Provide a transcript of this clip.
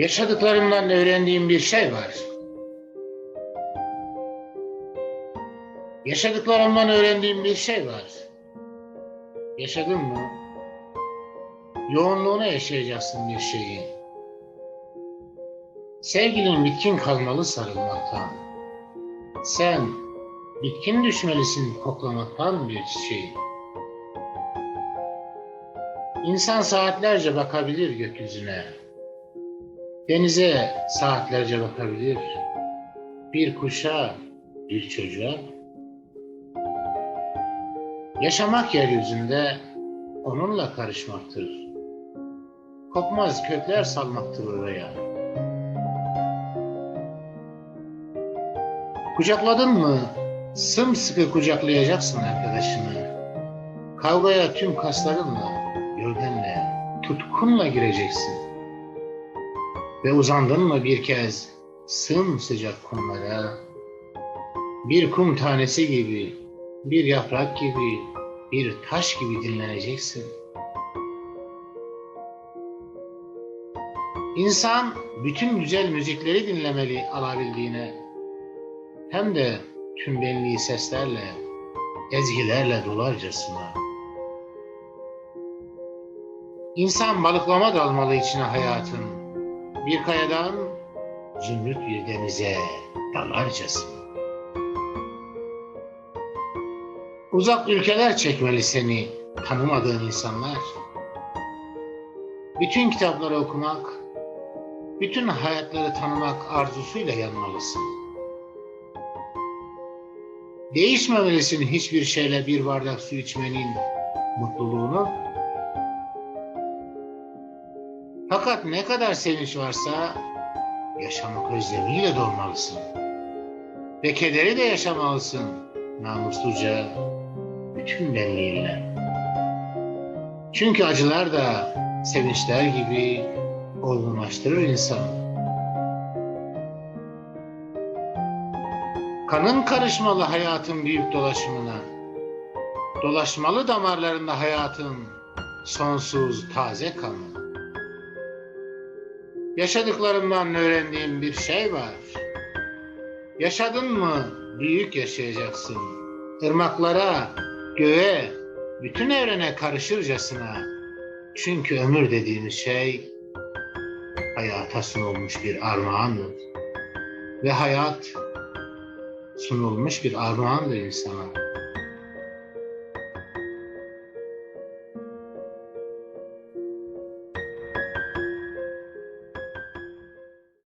Yaşadıklarımdan öğrendiğim bir şey var. Yaşadıklarımdan öğrendiğim bir şey var. Yaşadın mı? Yoğunluğuna yaşayacaksın bir şeyi. Sevgilin bitkin kalmalı sarılmaktan. Sen bitkin düşmelisin koklamaktan bir şey. İnsan saatlerce bakabilir gökyüzüne. Denize saatlerce bakabilir. Bir kuşa, bir çocuğa. Yaşamak yeryüzünde onunla karışmaktır. Kopmaz kökler salmaktır oraya. Kucakladın mı sımsıkı kucaklayacaksın arkadaşını. Kavgaya tüm kaslarınla, gövdenle, tutkunla gireceksin. Ve uzandın mı bir kez sımsıcak kumlara, bir kum tanesi gibi, bir yaprak gibi, bir taş gibi dinleneceksin. İnsan bütün güzel müzikleri dinlemeli alabildiğine, hem de tüm benliği seslerle, ezgilerle dolarcasına. İnsan balıklama dalmalı içine hayatın, bir kayadan zümrüt bir denize dalarcasına. Uzak ülkeler çekmeli seni tanımadığın insanlar. Bütün kitapları okumak, bütün hayatları tanımak arzusuyla yanmalısın. Değişmemelisin hiçbir şeyle bir bardak su içmenin mutluluğunu. Fakat ne kadar sevinç varsa yaşamak özlemiyle dolmalısın. Ve kederi de yaşamalısın namusluca bütün benliğinle. Çünkü acılar da sevinçler gibi olgunlaştırır insanı. Kanın karışmalı hayatın büyük dolaşımına. Dolaşmalı damarlarında hayatın sonsuz taze kanı. Yaşadıklarımdan öğrendiğim bir şey var. Yaşadın mı büyük yaşayacaksın. Irmaklara, göğe, bütün evrene karışırcasına. Çünkü ömür dediğimiz şey hayata sunulmuş bir armağandır. Ve hayat sunulmuş bir armağandır insana.